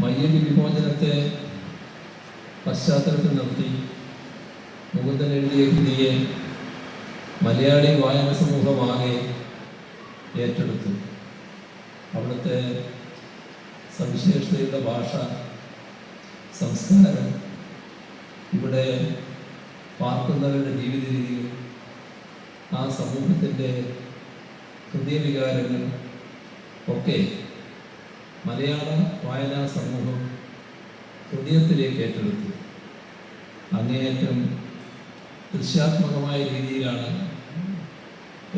മയ്യടി വിമോചനത്തെ പശ്ചാത്തലത്തിൽ നിർത്തി മുകുന്ദൻ എഴുതിയ കൃതിയെ മലയാളി വായന സമൂഹമാകെ ഏറ്റെടുത്തു. അവിടുത്തെ സവിശേഷതയുടെ ഭാഷ സംസ്കാരം ഇവിടെ പാർക്കുന്നവരുടെ ജീവിത രീതികൾ ആ സമൂഹത്തിന്റെ ഹൃദയവികാരങ്ങൾ ഒക്കെ മലയാള വായനാ സമൂഹം ഹൃദയത്തിലേക്ക് ഏറ്റെടുത്തു. അങ്ങേയറ്റം ദൃശ്യാത്മകമായ രീതിയിലാണ്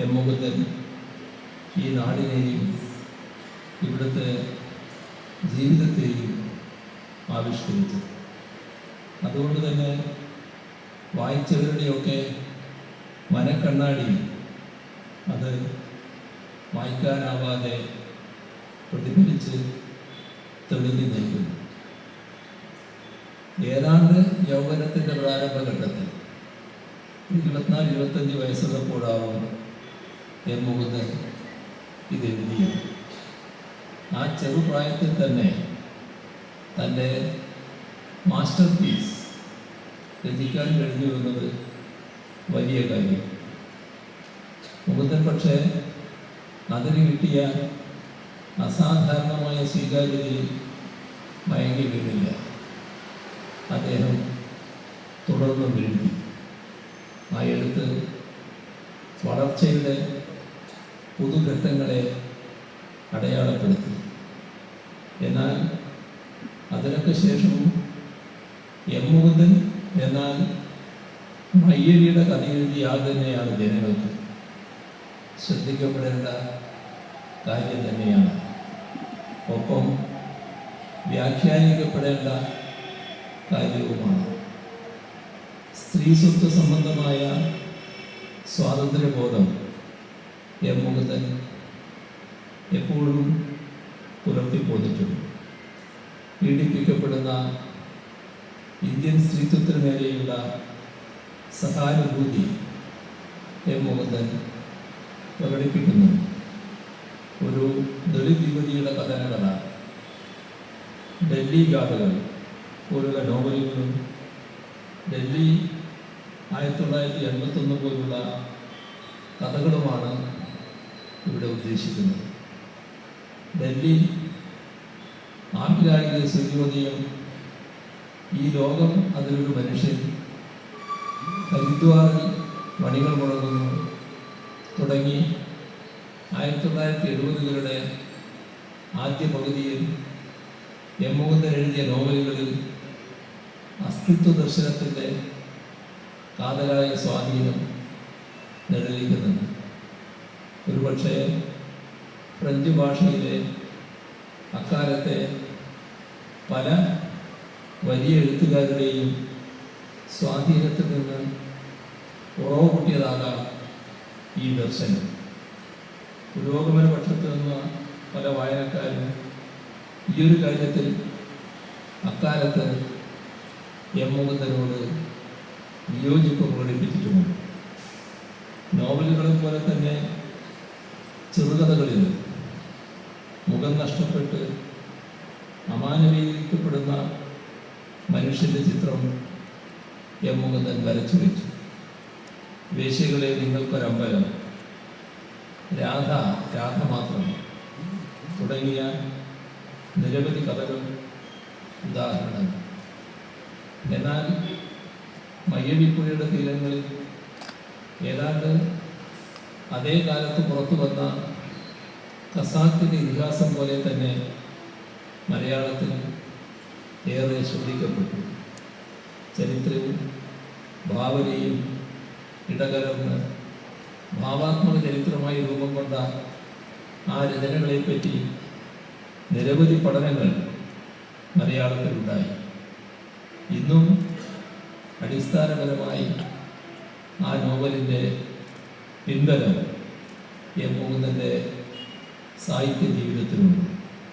എം മുകുന്ദൻ ഈ നാടിനെയും ഇവിടുത്തെ ജീവിതത്തെയും ആവിഷ്കരിച്ചു അതുകൊണ്ട് തന്നെ വായിച്ചവരുടെയൊക്കെ മനക്കണ്ണാടി അത് വായിക്കാനാവാതെ പ്രതിഫലിച്ച് തെളിഞ്ഞു നിൽക്കുന്നു. ഏതാണ്ട് യൗവനത്തിന്റെ പ്രാരംഭഘട്ടത്തിൽ ഇരുപത്തിനാല് ഇരുപത്തഞ്ച് വയസ്സുള്ളപ്പോഴാവും എം മുകുന്ദൻ ഇത് എഴുതിയത്. ആ ചെറുപ്രായത്തിൽ തന്നെ തന്റെ മാസ്റ്റർ പീസ് രചിക്കാൻ കഴിഞ്ഞു എന്നത് വലിയ കാര്യം. മുകുന്ദൻ പക്ഷേ അതിന് കിട്ടിയ അസാധാരണമായ സ്വീകാര്യതയിൽ മയങ്ങി വീണില്ല അദ്ദേഹം തുടർന്ന് വീഴ്ത്തി. ആ എഴുത്ത് വളർച്ചയുടെ പുതുഘട്ടങ്ങളെ അടയാളപ്പെടുത്തി. എന്നാൽ അതിനൊക്കെ ശേഷവും എം മുകുന്ദൻ എന്നാൽ മയ്യഴിയുടെ കഥ എഴുതിയ ആൾ ജനങ്ങൾക്ക്. ശ്രദ്ധിക്കപ്പെടേണ്ട കാര്യം തന്നെയാണ്. ഒപ്പം വ്യാഖ്യാനിക്കപ്പെടേണ്ട കാര്യവുമാണ്. സ്ത്രീ സ്വത്ത് സംബന്ധമായ സ്വാതന്ത്ര്യബോധം എം മുകുന്ദൻ എപ്പോഴും പുലർത്തിപ്പോന്നിട്ടുണ്ട്. പീഡിപ്പിക്കപ്പെടുന്ന ഇന്ത്യൻ സ്ത്രീത്വത്തിന് നേരെയുള്ള സഹാനുഭൂതി എം മുകുന്ദൻ പ്രകടിപ്പിക്കുന്നു ഒരു ദളിത് യുവതിയുടെ കഥനകഥ. ഡൽഹി ഗാഥകൾ. പോലുള്ള നോവലുകളും ഡൽഹി ആയിരത്തി തൊള്ളായിരത്തി എൺപത്തൊന്ന് പോലുള്ള കഥകളുമാണ് ഇവിടെ ഉദ്ദേശിക്കുന്നത്. ഡൽഹി ആഭിരായിക സൂര്യോദയം ഈ ലോകം അതിലൊരു മനുഷ്യൻ. ഹരിദ്വാറിൽ മണികൾ മുഴങ്ങുന്നു തുടങ്ങി ആയിരത്തി തൊള്ളായിരത്തി എഴുപതുകളുടെ ആദ്യ പകുതിയിൽ എം മുകുന്ദൻ എഴുതിയ നോവലുകളിൽ അസ്തിത്വ ദർശനത്തിന്റെ കാതലായ സ്വാധീനം നിഴലിക്കുന്നുണ്ട്. ഒരുപക്ഷെ ഫ്രഞ്ച് ഭാഷയിലെ അക്കാലത്തെ പല വലിയ എഴുത്തുകാരുടെയും സ്വാധീനത്തിൽ നിന്ന് ഉറവ് കൂട്ടിയതാകാം ഈ ദർശനം. പുരോഗമന പക്ഷത്ത് നിന്ന് പല വായനക്കാരും ഈ ഒരു കാര്യത്തിൽ അക്കാലത്ത് എം മുകുന്ദനോട് വിയോജിപ്പ് പ്രകടിപ്പിച്ചിട്ടുമുണ്ട്. നോവലുകളെ പോലെ തന്നെ ചെറുകഥകളിൽ മുഖം നഷ്ടപ്പെട്ട് അമാനവീകരിക്കപ്പെടുന്ന മനുഷ്യന്റെ ചിത്രം എം മുകുന്ദൻ വരച്ചു വെച്ചു വേശ്യകളെ നിങ്ങൾക്കൊരമ്പലം. രാധ രാധ മാത്രം. തുടങ്ങിയ നിരവധി കഥകൾ ഉദാഹരണങ്ങൾ. എന്നാൽ മയ്യടിപ്പുഴയുടെ തീരങ്ങളിൽ ഏതാണ്ട് അതേ കാലത്ത് പുറത്തു വന്ന ഖസാക്കിന്റെ ഇതിഹാസം പോലെ തന്നെ മലയാളത്തിൽ ഏറെ ശ്രദ്ധിക്കപ്പെട്ടു. ചരിത്രവും ഭാവനയും ഇടകലർന്ന് ഭാവാത്മക ചരിത്രമായി രൂപം കൊണ്ട ആ രചനകളെപ്പറ്റി നിരവധി പഠനങ്ങൾ മലയാളത്തിലുണ്ടായി. ഇന്നും അടിസ്ഥാനപരമായി ആ നോവലിന്റെ പിൻബലം എം മുകുന്ദന്റെ സാഹിത്യ ജീവിതത്തിലുണ്ട്.